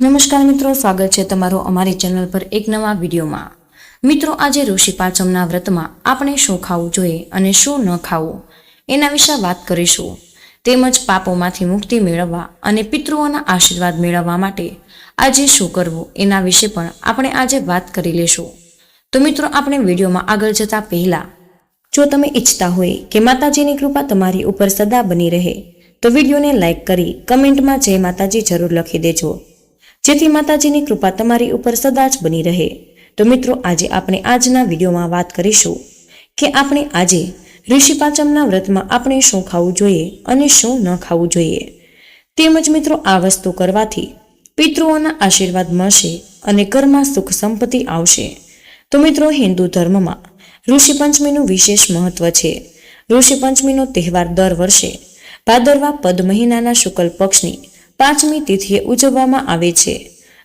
નમસ્કાર મિત્રો, સ્વાગત છે તમારું અમારી ચેનલ પર એક નવા વિડીયોમાં. મિત્રો, આજે ઋષિ પાંચમના વ્રતમાં આપણે શું ખાવું જોઈએ અને શું ન ખાવું, એના વિશે વાત કરીશું. તેમજ પાપોમાંથી મુક્તિ મેળવવા અને પિતૃઓના આશીર્વાદ મેળવવા માટે આજે શું કરવું, એના વિશે પણ આપણે આજે વાત કરી લેશું. તો મિત્રો, આપણે વિડીયોમાં આગળ જતા પહેલા, જો તમે ઈચ્છતા હોય કે માતાજીની કૃપા તમારી ઉપર સદા બની રહે, તો વિડીયોને લાઈક કરી કમેન્ટમાં જય માતાજી જરૂર લખી દેજો. જેથી માતાજીની કૃપા તમારી ઉપર સદા જ બની રહે. તો મિત્રો, આજે આપણે આજના વિડીયોમાં વાત કરીશું કે આપણે આજે ઋષિ પાંચમના વ્રતમાં આપણે શું ખાવું જોઈએ અને શું ન ખાવું જોઈએ. તેમજ મિત્રો, આ વસ્તુ કરવાથી પિતૃઓના આશીર્વાદ મળશે અને ઘરમાં સુખ સંપત્તિ આવશે. તો મિત્રો, હિન્દુ ધર્મમાં ઋષિ પંચમીનું વિશેષ મહત્વ છે. ઋષિ પંચમીનો તહેવાર દર વર્ષે ભાદરવા પદ મહિનાના શુક્લ પક્ષની પાંચમી તિથિએ ઉજવવામાં આવે છે.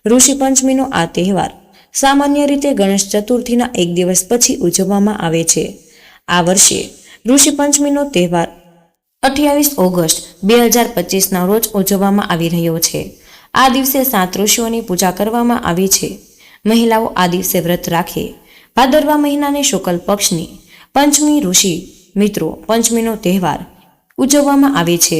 ઋષિ પંચમીનો આ તહેવાર સામાન્ય રીતે ગણેશ ચતુર્થીના એક દિવસ પછી ઉજવવામાં આવે છે. આ વર્ષે ઋષિ પંચમીનો તહેવાર અઠ્યાવીસ ઓગસ્ટ બે હજાર પચીસના રોજ ઉજવવામાં આવી રહ્યો છે. આ દિવસે સાત ઋષિઓની પૂજા કરવામાં આવી છે. મહિલાઓ આ દિવસે વ્રત રાખે. ભાદરવા મહિનાની શુક્લ પક્ષની પંચમી ઋષિ મિત્રો પંચમીનો તહેવાર ઉજવવામાં આવે છે.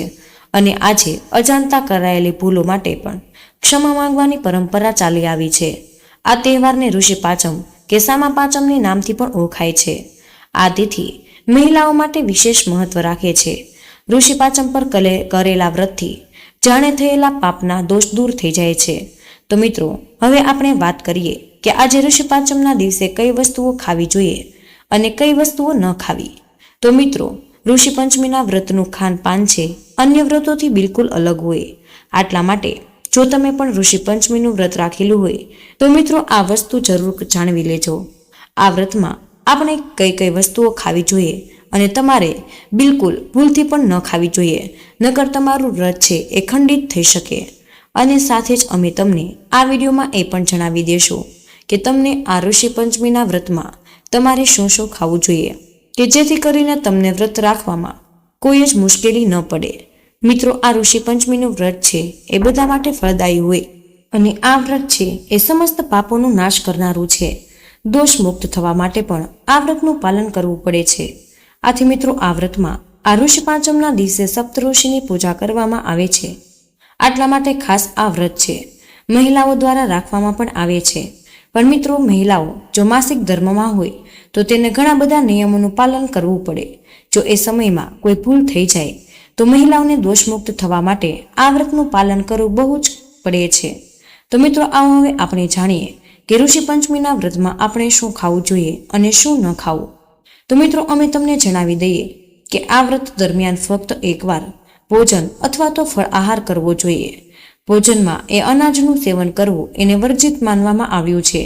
અને આજે અજાણતા કરાયેલી ભૂલો માટે પણ ક્ષમા માંગવાની પરંપરા ચાલી આવી છે. આ તહેવારને ઋષિ પાંચમ કે સામા પાંચમની નામથી પણ ઓળખાય છે. આ તિથિ મહિલાઓ માટે વિશેષ મહત્વ રાખે છે. ઋષિ પાંચમ પર કલે કરેલા વ્રતથી જાણે થયેલા પાપના દોષ દૂર થઈ જાય છે. તો મિત્રો, હવે આપણે વાત કરીએ કે આજે ઋષિ પાંચમના દિવસે કઈ વસ્તુઓ ખાવી જોઈએ અને કઈ વસ્તુઓ ન ખાવી. તો મિત્રો, ઋષિ પંચમીના વ્રતનું ખાનપાન છે અન્ય વ્રતોથી બિલકુલ અલગ હોય. આટલા માટે, જો તમે પણ ઋષિ પંચમીનું વ્રત રાખેલું હોય, તો મિત્રો આ વસ્તુ જરૂર જાણવી લેજો. આ વ્રતમાં આપણે કઈ કઈ વસ્તુઓ ખાવી જોઈએ અને તમારે બિલકુલ ભૂલથી પણ ન ખાવી જોઈએ, નકર તમારું વ્રત છે એ ખંડિત થઈ શકે. અને સાથે જ અમે તમને આ વિડીયોમાં એ પણ જણાવી દેશું કે તમને આ ઋષિ પંચમીના વ્રતમાં તમારે શું શું ખાવું જોઈએ, કે જેથી કરીને તમને વ્રત રાખવામાં કોઈ જ મુશ્કેલી ન પડે. મિત્રો, આ ઋષિ પંચમીનું વ્રત છે, એ બધા માટે ફળદાયી હોય. અને આ વ્રત છે, એ સમસ્ત પાપોનું નાશ કરનારું છે. દોષ મુક્ત થવા માટે પણ આ વ્રતનું પાલન કરવું પડે છે. આથી મિત્રો, આ વ્રતમાં આ ઋષિ પાંચમના દિવસે સપ્તઋષિની પૂજા કરવામાં આવે છે. આટલા માટે ખાસ આ વ્રત છે. મહિલાઓ દ્વારા રાખવામાં પણ આવે છે. પણ મિત્રો, મહિલાઓ જો માસિક ધર્મમાં હોય, તો તેને ઘણા બધા નિયમોનું પાલન કરવું પડે. જો એ સમયમાં કોઈ ભૂલ થઈ જાય, તો મહિલાઓને દોષમુક્ત થવા માટે આ વ્રતનું પાલન કરવું બહુ જ પડે છે. તો મિત્રો આવો હવે આપણે જાણીએ કે ઋષિ પંચમીના વ્રતમાં આપણે શું ખાવું જોઈએ અને શું ન ખાવું. તો મિત્રો, અમે તમને જણાવી દઈએ કે આ વ્રત દરમિયાન ફક્ત એકવાર ભોજન અથવા તો ફળ આહાર કરવો જોઈએ. ભોજનમાં એ અનાજનું સેવન કરવું એને વર્જિત માનવામાં આવ્યું છે.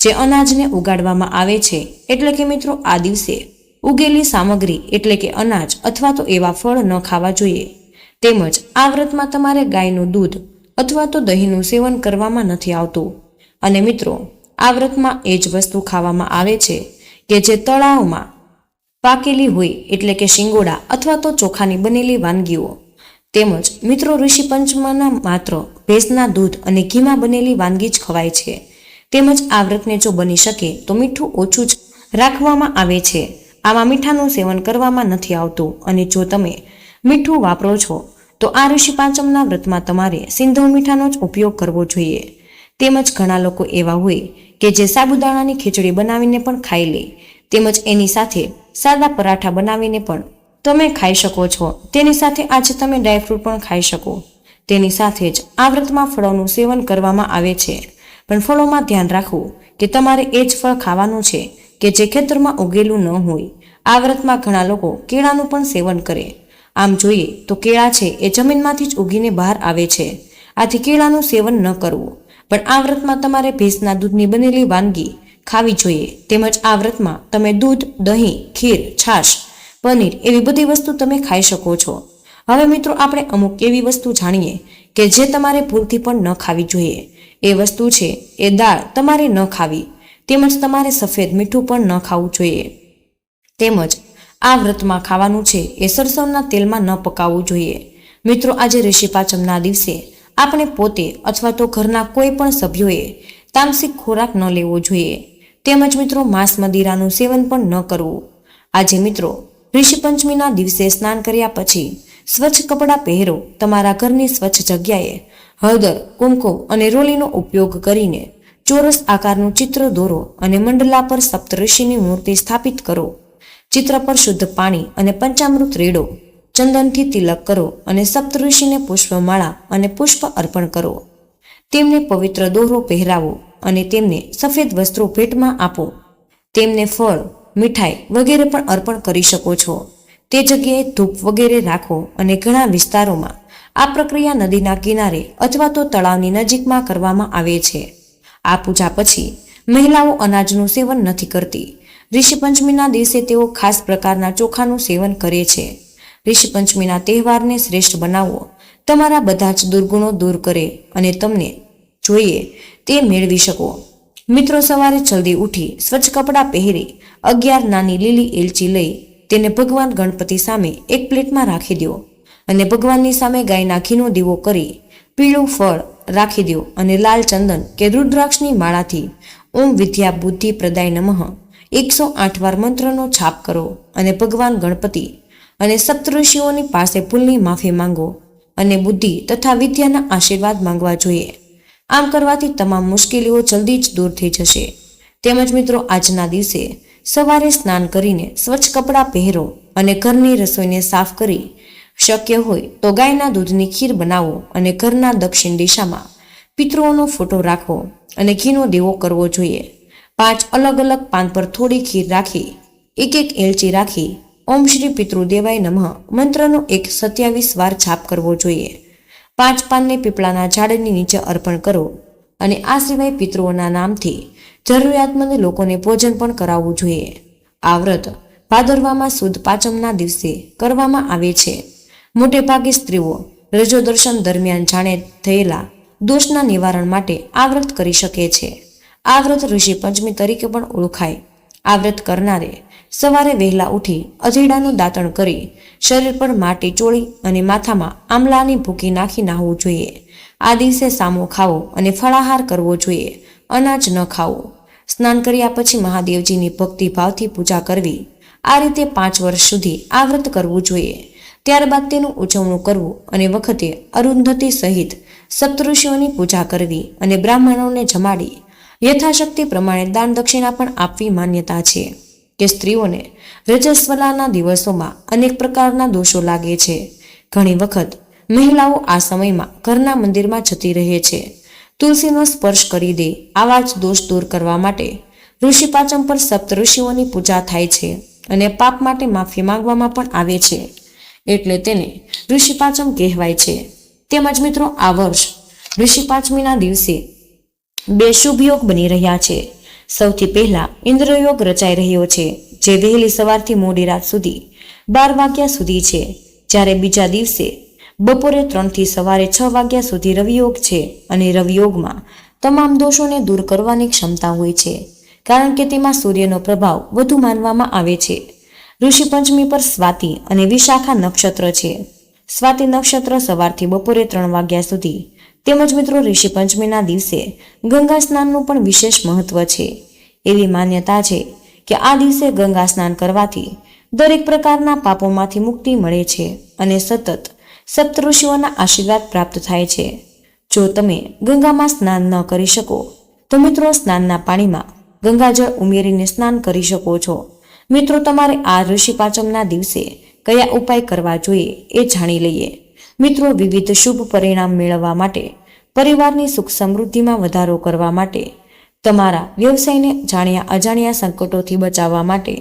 જે અનાજને ઉગાડવામાં આવે છે, એટલે કે મિત્રો આ દિવસે ઉગેલી સામગ્રી એટલે કે અનાજ અથવા તો એવા ફળ ન ખાવા જોઈએ. તેમજ આ વ્રતમાં તમારે ગાયનું દૂધ અથવા તો દહીંનું સેવન કરવામાં નથી આવતું. અને મિત્રો, આ વ્રતમાં એ જ વસ્તુ ખાવામાં આવે છે કે જે તળાવમાં પાકેલી હોય, એટલે કે શિંગોડા અથવા તો ચોખાની બનેલી વાનગીઓ તેમજ મિત્રો ઋષિ પંચમના માત્ર ભેંસના દૂધ અને ઘીમાં બનેલી વાનગી જ ખવાય છે. તેમજ આ વ્રતને જો બની શકે તો મીઠું ઓછું જ રાખવામાં આવે છે. આમાં મીઠાનું સેવન કરવામાં નથી આવતું અને જો તમે મીઠું વાપરો છો, તો આ ઋષિ પાંચમના વ્રતમાં તમારે સિંધવ મીઠાનો જ ઉપયોગ કરવો જોઈએ. તેમજ ઘણા લોકો એવા હોય કે જે સાબુદાણાની ખીચડી બનાવીને પણ ખાઈ લે. તેમજ એની સાથે સાદા પરાઠા બનાવીને પણ તમે ખાઈ શકો છો. તેની સાથે આજે તમે ડ્રાયફ્રૂટ પણ ખાઈ શકો. તેની સાથે જ આ વ્રતમાં ફળોનું સેવન કરવામાં આવે છે. પણ ફળોમાં ધ્યાન રાખવું કે તમારે એ જ ફળ ખાવાનું છે કે જે ખેતરમાં ઉગેલું ન હોય. આ વ્રતમાં ઘણા લોકો કેળાનું પણ સેવન કરે. આમ જોઈએ તો કેળા છે એ જમીનમાંથી જ ઉગીને બહાર આવે છે. આથી કેળાનું સેવન ન કરવું. પણ આ વ્રતમાં તમારે ભેંસના દૂધની બનેલી વાનગી ખાવી જોઈએ. તેમજ આ વ્રતમાં તમે દૂધ, દહીં, ખીર, છાશ પનીર એવી બધી વસ્તુ તમે ખાઈ શકો છો. હવે મિત્રો આપણે અમુક એવી વસ્તુ જાણીએ કે જે તમારે ભૂલથી પણ ન ખાવી જોઈએ. એ વસ્તુ છે એ દાળ તમારે ન ખાવી. તેમજ તમારે સફેદ મીઠું પણ ન ખાવું જોઈએ. તેમજ આ વ્રતમાં ખાવાનું છે એ સરસવના તેલમાં ન પકાવવું જોઈએ. મિત્રો આજે ઋષિ પાચમના દિવસે આપણે પોતે અથવા તો ઘરના કોઈ પણ સભ્યોએ તામસિક ખોરાક ન લેવો જોઈએ. તેમજ મિત્રો માંસ મદિરાનું સેવન પણ ન કરવું. આજે મિત્રો ઋષિ પંચમીના દિવસે સ્નાન કર્યા પછી સ્વચ્છ કપડાં પહેરો તમારા ઘરની સ્વચ્છ જગ્યાએ. હળદર, કુમકુમ અને રોલીનો ઉપયોગ કરીને ચોરસ આકારનું ચિત્ર દોરો અને મંડલા પર સપ્તઋષિની મૂર્તિ સ્થાપિત કરો. ચિત્ર પર શુદ્ધ પાણી અને પંચામૃત રેડો. ચંદનથી તિલક કરો અને સપ્તઋષિને પુષ્પમાળા અને પુષ્પ અર્પણ કરો. તેમને પવિત્ર દોરો પહેરાવો અને તેમને સફેદ વસ્ત્રો ભેટમાં આપો. તેમને ફળ મીઠાઈ વગેરે પણ અર્પણ કરી શકો છો. તે જગ્યાએ ધૂપ વગેરે રાખો અને ઘણા વિસ્તારોમાં આ પ્રક્રિયા નદીના કિનારે અથવા તો તળાવની નજીકમાં કરવામાં આવે છે. આ પૂજા પછી મહિલાઓ અનાજનું સેવન નથી કરતી. ઋષિ પંચમીના દિવસે તેઓ ખાસ પ્રકારના ચોખાનું સેવન કરે છે. ઋષિ પંચમીના તહેવારને શ્રેષ્ઠ બનાવવો તમારા બધા જ દુર્ગુણો દૂર કરે અને તમને જોઈએ તે મેળવી શકો. મિત્રો સવારે જલ્દી ઉઠી સ્વચ્છ કપડાં પહેરી અગિયાર નાની લીલી એલચી લઈ તેને ભગવાન ગણપતિ સામે એક પ્લેટમાં રાખી દો અને ભગવાનની સામે ગાયના ઘીનો દીવો કરી પીળું ફળ રાખી દો અને લાલ ચંદન કે રુદ્રાક્ષની માળાથી ઓમ વિદ્યા બુદ્ધિ પ્રદાય નમઃ એકસો આઠ વાર મંત્રનો છાપ કરો અને ભગવાન ગણપતિ અને સપ્તઋષિઓની પાસે ભૂલની માફી માંગો અને બુદ્ધિ તથા વિદ્યાના આશીર્વાદ માંગવા જોઈએ. આમ કરવાથી તમામ મુશ્કેલીઓ જલ્દી જ દૂર થઈ જશે. તેમજ મિત્રો, આજના દિવસે સવારે સ્નાન કરીને સ્વચ્છ કપડાં પહેરો અને ઘરની રસોઈને સાફ કરી શક્ય હોય તો ગાયના દૂધની ખીર બનાવો અને ઘરના દક્ષિણ દિશામાં પિતૃઓનો ફોટો રાખવો અને ઘીનો દેવો કરવો જોઈએ. પાંચ અલગ અલગ પાન પર થોડી ખીર રાખી એક એક એલચી રાખી, ઓમ શ્રી પિતૃદેવાય નમઃ મંત્રનો એક સત્યાવીસ વાર છાપ કરવો જોઈએ. પાંચ પાનને પીપળાના ઝાડની નીચે અર્પણ કરો અને આ સિવાય પિતૃઓના નામથી જરૂરિયાતમંદ લોકોને ભોજન પણ કરાવવું જોઈએ. આ વ્રત ભાદરવામાં સુદ પાંચમના દિવસે કરવામાં આવે છે. મોટે ભાગે સ્ત્રીઓ રજો દર્શન દરમિયાન જાણે થયેલા દોષના નિવારણ માટે આ વ્રત કરી શકે છે. આ વ્રત ઋષિ પંચમી તરીકે પણ ઓળખાય. આ વ્રત કરનારે સવારે વહેલા ઉઠી અજેડાનું દાંતણ કરી શરીર પર માટી ચોળી અને માથામાં આમલાની ભૂકી નાખી નાહવું જોઈએ. આ દિવસે સામો ખાવો અને ફળાહાર કરવો જોઈએ. અનાજ ન ખાવું. સ્નાન કર્યા પછી મહાદેવજીની ભક્તિ ભાવથી પૂજા કરવી. આ રીતે પાંચ વર્ષ સુધી આ વ્રત કરવું જોઈએ. ત્યારબાદ તેનું ઉજવણું કરવું અને વખતે અરુંધતી સહિત સપ્તઋષિઓની પૂજા કરવી અને બ્રાહ્મણોને જમાડી યથાશક્તિ પ્રમાણે દાન દક્ષિણા પણ આપવી માન્યતા છે. કે સ્ત્રીઓને રજસ્વલાના દિવસોમાં અનેક પ્રકારના દોષો લાગે છે. ઘણી વખત મહિલાઓ આ સમયમાં ઘરના મંદિરમાં જતી રહે છે. તુલસીનો સ્પર્શ કરી દે આવા જ દોષ દૂર કરવા માટે ઋષિ પાચમ પર સપ્ત ઋષિઓની પૂજા થાય છે અને પાપ માટે માફી માંગવામાં પણ આવે છે. એટલે તેને ઋષિ પાચમ કહેવાય છે. તેમજ મિત્રો, આ વર્ષ ઋષિ પાંચમીના દિવસે બે શુભ યોગ બની રહ્યા છે. સૌથી પહેલા ઇન્દ્રયોગ રચાઈ રહ્યો છે, જે વહેલી સવારથી મોડી રાત સુધી, બાર વાગ્યા સુધી છે, જ્યારે બીજા દિવસે બપોરે ત્રણથી સવારે છ વાગ્યા સુધી રવિયોગ છે અને રવિયોગમાં તમામ દોષોને દૂર કરવાની ક્ષમતા હોય છે, કારણ કે તેમાં સૂર્યનો પ્રભાવ વધુ માનવામાં આવે છે. ઋષિ પંચમી પર સ્વાતિ અને વિશાખા નક્ષત્ર છે. સ્વાતિ નક્ષત્ર સવારથી બપોરે ત્રણ વાગ્યા સુધી તેમજ મિત્રો ઋષિ પંચમીના દિવસે ગંગા સ્નાનનું પણ વિશેષ મહત્વ છે. એવી માન્યતા છે કે આ દિવસે ગંગા સ્નાન કરવાથી દરેક પ્રકારના પાપોમાંથી મુક્તિ મળે છે અને સતત સપ્તઋષિઓના આશીર્વાદ પ્રાપ્ત થાય છે. જો તમે ગંગામાં સ્નાન ન કરી શકો, તો મિત્રો સ્નાનના પાણીમાં ગંગાજળ ઉમેરીને સ્નાન કરી શકો છો. મિત્રો, તમારે આ ઋષિ પાંચમના દિવસે કયા ઉપાય કરવા જોઈએ એ જાણી લઈએ. મિત્રો વિવિધ શુભ પરિણામ મેળવવા માટે, પરિવારની સુખ સમૃદ્ધિમાં વધારો કરવા માટે, તમારા વ્યવસાયને જાણ્યા અજાણ્યા સંકટોથી બચાવવા માટે,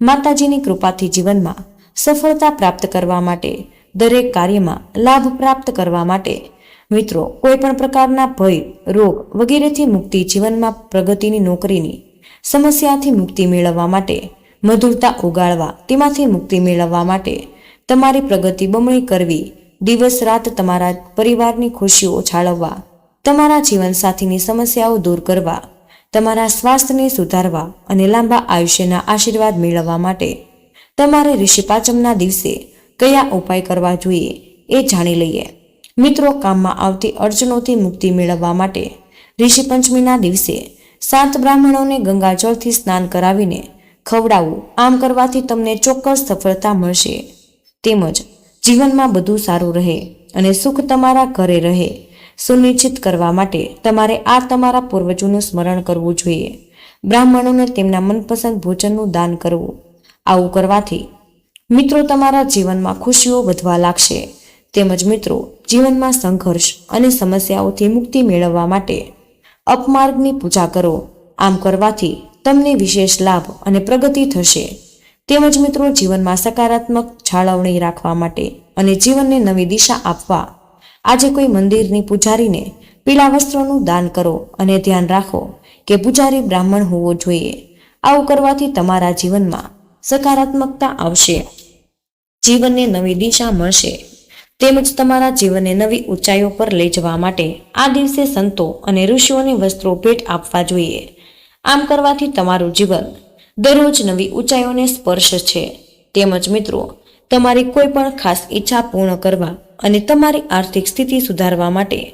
માતાજીની કૃપાથી જીવનમાં સફળતા પ્રાપ્ત કરવા માટે, દરેક કાર્યમાં લાભ પ્રાપ્ત કરવા માટે, મિત્રો કોઈ પણ પ્રકારના ભય, રોગ વગેરેથી મુક્તિ જીવનમાં પ્રગતિની નોકરીની સમસ્યાથી મુક્તિ મેળવવા માટે, મધુરતા ઉગાડવા, તેમાંથી મુક્તિ મેળવવા માટે તમારી પ્રગતિ બમણી કરવી દિવસ રાત તમારા પરિવારની ખુશીઓ છાળવવા, તમારા જીવનસાથીની સમસ્યાઓ દૂર કરવા, તમારા સ્વાસ્થ્યને સુધારવા અને લાંબા આયુષ્યના આશીર્વાદ મેળવવા માટે તમારે ઋષિપાચમના દિવસે કયા ઉપાય કરવા જોઈએ એ જાણી લઈએ. મિત્રો, કામમાં આવતી અડચણોથી મુક્તિ મેળવવા માટે ઋષિ પંચમીના દિવસે સાત બ્રાહ્મણોને ગંગાજળથી સ્નાન કરાવીને ખવડાવવું આમ કરવાથી તમને ચોક્કસ સફળતા મળશે. તેમજ જીવનમાં બધું સારું રહે અને સુખ તમારા ઘરે રહે. સુનિશ્ચિત કરવા માટે તમારે આ તમારા પૂર્વજોનું સ્મરણ કરવું જોઈએ. બ્રાહ્મણોને તેમના મનપસંદ ભોજનનું દાન કરવું. આવું કરવાથી મિત્રો તમારા જીવનમાં ખુશીઓ વધવા લાગશે. તેમજ મિત્રો જીવનમાં સંઘર્ષ અને સમસ્યાઓથી મુક્તિ મેળવવા માટે અપમાર્ગની પૂજા કરો. આમ કરવાથી તમને વિશેષ લાભ અને પ્રગતિ થશે. તેમજ મિત્રો જીવનમાં સકારાત્મક જાળવણી રાખવા માટે અને જીવનને નવી દિશા આપવા. આજે કોઈ મંદિરની પૂજારીને પીળા વસ્ત્રોનું દાન કરો અને ધ્યાન રાખો કે પૂજારી બ્રાહ્મણ હોવો જોઈએ. આવું કરવાથી તમારા જીવનમાં સકારાત્મકતા આવશે. જીવનને નવી દિશા મળશે. તેમજ તમારા જીવનને નવી ઊંચાઈઓ પર લઈ જવા માટે આ દિવસે સંતો અને ઋષિઓને વસ્ત્રો ભેટ આપવા જોઈએ. આમ કરવાથી તમારું જીવન દરરોજ નવી ઊંચાઈઓને સ્પર્શ છે. તેમજ મિત્રો, તમારી કોઈ પણ ખાસ ઈચ્છા પૂર્ણ કરવા અને તમારી આર્થિક સ્થિતિ સુધારવા માટે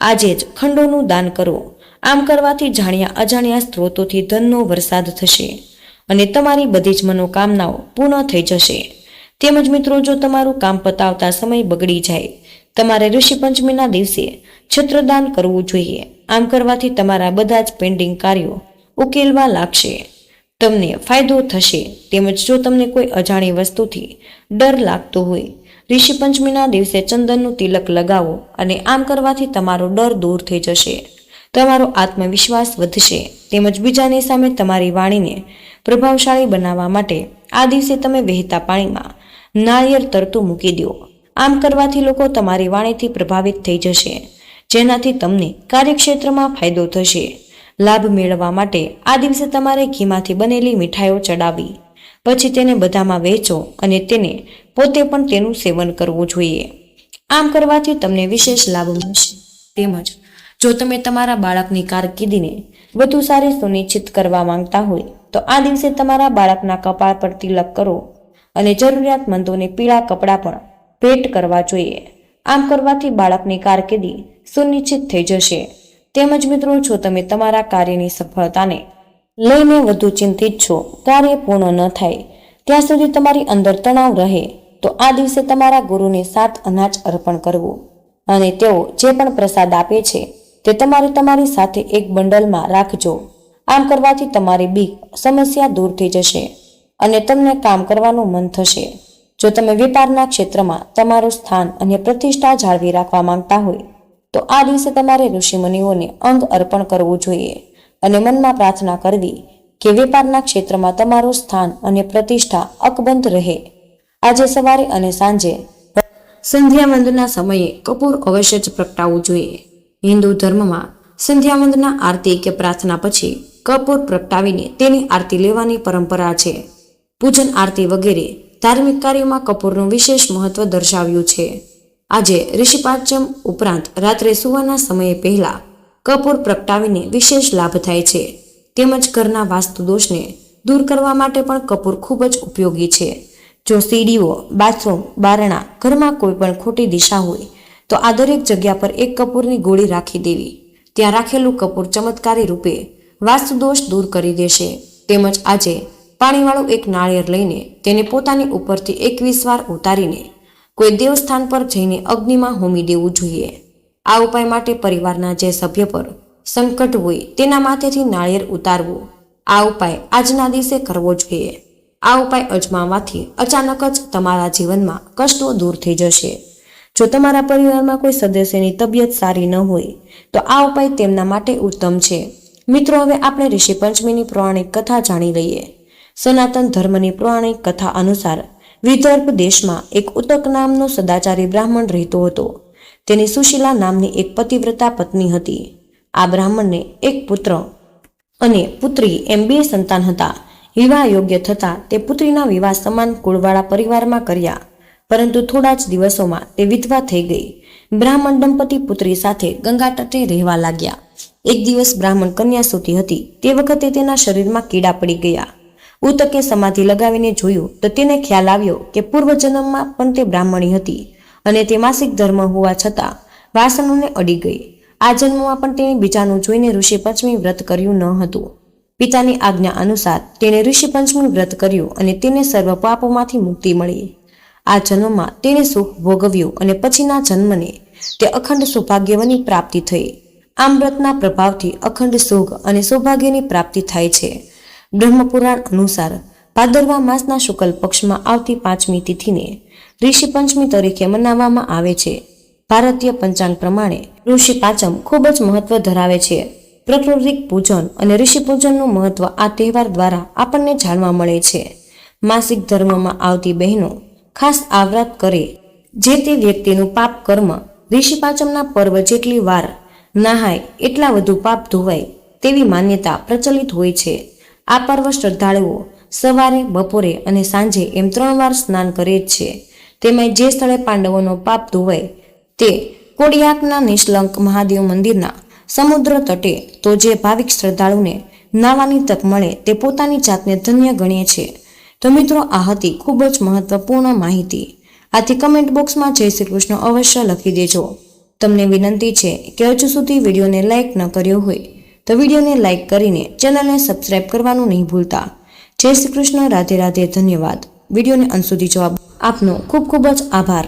આજે જ ખંડોનું દાન કરો. આમ કરવાથી જાણ્યા અજાણ્યા સ્ત્રોતોથી ધનનો વરસાદ થશે અને તમારી બધી જ મનોકામનાઓ પૂર્ણ થઈ જશે. તેમજ મિત્રો, જો તમારું કામ પતાવતા સમય બગડી જાય, તમારે ઋષિ પંચમીના દિવસે છત્રદાન કરવું જોઈએ. આમ કરવાથી તમારા બધા જ પેન્ડિંગ કાર્યો ઉકેલવા લાગશે. તમને ફાયદો થશે. તેમજ જો તમને કોઈ અજાણી વસ્તુથી ડર લાગતો હોય, ઋષિ પંચમીના દિવસે ચંદનનું તિલક લગાવો અને આમ કરવાથી તમારો ડર દૂર થઈ જશે. તમારો આત્મવિશ્વાસ વધશે. તેમજ બીજાની સામે તમારી વાણીને પ્રભાવશાળી બનાવવા માટે આ દિવસે તમે વહેતા પાણીમાં નાળિયેર તરતું મૂકી દો. આમ કરવાથી લોકો તમારી વાણીથી પ્રભાવિત થઈ જશે. જેનાથી તમને કાર્યક્ષેત્રમાં ફાયદો થશે. લાભ મેળવવા માટે આ દિવસે તમારે ઘીમાંથી બનેલી મીઠાઈઓ ચડાવી પછી તેને બધામાં વહેંચો અને તેને પોતે પણ તેનું સેવન કરવું જોઈએ. આમ કરવાથી તમને વિશેષ લાભ મળશે. તેમજ, જો તમે તમારા બાળકની કારકિર્દીને વધુ સારી સુનિશ્ચિત કરવા માંગતા હોય, તો આ દિવસે તમારા બાળકના કપાળ પર તિલક કરો અને જરૂરિયાતમંદોને પીળા કપડાં પણ ભેટ કરવા જોઈએ. આમ કરવાથી બાળકની કારકિર્દી સુનિશ્ચિત થઈ જશે. તેમજ મિત્રો, જો તમે તમારા કાર્યની સફળતાને લઈને વધુ ચિંતિત છો, કાર્ય પૂર્ણ ન થાય, ત્યાં સુધી તમારી અંદર તણાવ રહે, તો આ દિવસે તમારા ગુરુને સાત અનાજ અર્પણ કરવું અને તેઓ જે પણ પ્રસાદ આપે છે, તે તમારે તમારી સાથે એક બંડલમાં રાખજો. આમ કરવાથી તમારી બીક, સમસ્યા દૂર થઈ જશે અને તમને કામ કરવાનું મન થશે. જો તમે વેપારના ક્ષેત્રમાં તમારું સ્થાન અને પ્રતિષ્ઠા જાળવી રાખવા માંગતા હોય તો આ દિવસે તમારે ઋષિમુનિઓને અંગ અર્પણ કરવું જોઈએ અને મનમાં પ્રાર્થના કરવી કે વેપારના ક્ષેત્રમાં તમારું સ્થાન અને પ્રતિષ્ઠા અકબંધ રહે. આજે સવારે અને સાંજે સંધ્યાવંદના સમયે કપૂર અવશ્ય જ પ્રગટાવવું જોઈએ. હિન્દુ ધર્મમાં સંધ્યાવંદના આરતી કે પ્રાર્થના પછી કપૂર પ્રગટાવીને તેની આરતી લેવાની પરંપરા છે. પૂજન આરતી વગેરે ધાર્મિક કાર્યોમાં કપૂરનું વિશેષ મહત્વ દર્શાવ્યું છે. આજે ઋષિ ઉપરાંત રાત્રે સુવાના સમયે પહેલા કપૂર પ્રગટાવીને વિશેષ લાભ થાય છે. તેમજ ઘરના વાસ્તુ દોષને દૂર કરવા માટે પણ કપૂર ખૂબ જ ઉપયોગી છે. જો સીડીઓ, બાથરૂમ, બારણા ઘરમાં કોઈ પણ ખોટી દિશા હોય, તો આ દરેક જગ્યા પર એક કપૂરની ગોળી રાખી દેવી. ત્યાં રાખેલું કપૂર ચમત્કારી રૂપે વાસ્તુ દોષ દૂર કરી દેશે. તેમજ આજે પાણીવાળું એક નાળિયેર લઈને તેને પોતાની ઉપરથી એકવીસ વાર ઉતારીને કોઈ દેવસ્થાન પર જઈને અગ્નિમાં હોમી દેવું જોઈએ. આ ઉપાય માટે પરિવારના જે સભ્ય પર સંકટ હોય તેના માથેથી નાળિયેર ઉતારવું. આ ઉપાય આજના દિવસે કરવો જોઈએ. આ ઉપાય અજમાવવાથી અચાનક જ તમારા જીવનમાં કષ્ટો દૂર થઈ જશે. જો તમારા પરિવારમાં કોઈ સદસ્યની તબિયત સારી ન હોય, તો આ ઉપાય તેમના માટે ઉત્તમ છે. મિત્રો, હવે આપણે ઋષિ પંચમીની પૌરાણિક કથા જાણી લઈએ. સનાતન ધર્મની પૌરાણિક કથા અનુસાર વિદર્ભ દેશમાં એક ઉતક નામનો સદાચારી બ્રાહ્મણ રહેતો હતો. તેની સુશીલા નામની એક પતિવ્રતા પત્ની હતી. આ બ્રાહ્મણને એક પુત્ર અને પુત્રી એમ બે સંતાન હતા. વિવાહ યોગ્ય થતાં તે પુત્રીના વિવાહ સમાન કુળવાળા પરિવારમાં કર્યા. પરંતુ થોડા જ દિવસોમાં તે વિધવા થઈ ગઈ. બ્રાહ્મણ દંપતી પુત્રી સાથે ગંગા તટે રહેવા લાગ્યા. એક દિવસ બ્રાહ્મણ કન્યા સૂતી હતી. તે વખતે તેના શરીરમાં કીડા પડી ગયા. ઉતકે સમાધિ લગાવીને જોયું તો તેને ખ્યાલ આવ્યો કે પૂર્વજન્મમાં પણ તે બ્રાહ્મણી હતી અને તે માસિક ધર્મ હોવા છતાં વાસણોને અડી ગઈ. આ જન્મમાં પણ તેણે બીજાનું જોઈને ઋષિ પંચમી વ્રત કર્યું ન હતું. પિતાની આજ્ઞા અનુસાર તેણે ઋષિ પંચમી વ્રત કર્યું અને તેને સર્વ પાપોમાંથી મુક્તિ મળી. આ જન્મમાં તેણે સુખ ભોગવ્યું અને પછીના જન્મને તે અખંડ સૌભાગ્યવની પ્રાપ્તિ થઈ. આમ વ્રતના પ્રભાવથી અખંડ સુખ અને સૌભાગ્યની પ્રાપ્તિ થાય છે. બ્રહ્મપુરાણ અનુસાર ભાદરવા માસના શુક્લ પક્ષમાં આવતી પાંચમી તિથિને ઋષિ પંચમી તરીકે મનાવવામાં આવે છે. ભારતીય પંચાંગ પ્રમાણે ઋષિ પાંચમ ખૂબ જ મહત્વ ધરાવે છે. પ્રકૃતિક પૂજન અને ઋષિ પૂજનનું મહત્વ આ તહેવાર દ્વારા આપણને જાણવા મળે છે. માસિક ધર્મમાં આવતી બહેનો ખાસ આવ્રત કરે જે તે વ્યક્તિનું પાપ કર્મ ઋષિ પાંચમના પર્વ જેટલી વાર નહાય એટલા વધુ પાપ ધોવાય તેવી માન્યતા પ્રચલિત હોય છે. આ પર્વ શ્રદ્ધાળુઓ સવારે, બપોરે અને સાંજે એમ ત્રણ વાર સ્નાન કરે જ છે. તેમાં જે સ્થળે પાંડવોનો પાપ ધોવાય તે કોડિયાકના નિષ્લંક મહાદેવ મંદિરના સમુદ્ર તટે તો જે ભાવિક શ્રદ્ધાળુને નાવાની તક મળે તે પોતાની જાતને ધન્ય ગણે છે. તો મિત્રો, આ હતી ખૂબ જ મહત્વપૂર્ણ માહિતી. આથી કમેન્ટ બોક્સમાં જય શ્રી કૃષ્ણ અવશ્ય લખી દેજો. તમને વિનંતી છે કે હજુ સુધી વિડીયોને લાઇક ન કર્યો હોય તો વિડીયોને લાઇક કરીને ચેનલને સબસ્ક્રાઇબ કરવાનું નહીં ભૂલતા. જય શ્રી કૃષ્ણ, રાધે રાધે, ધન્યવાદ. વિડીયોને અંત સુધી જવાબ આપનો ખૂબ ખૂબ જ આભાર.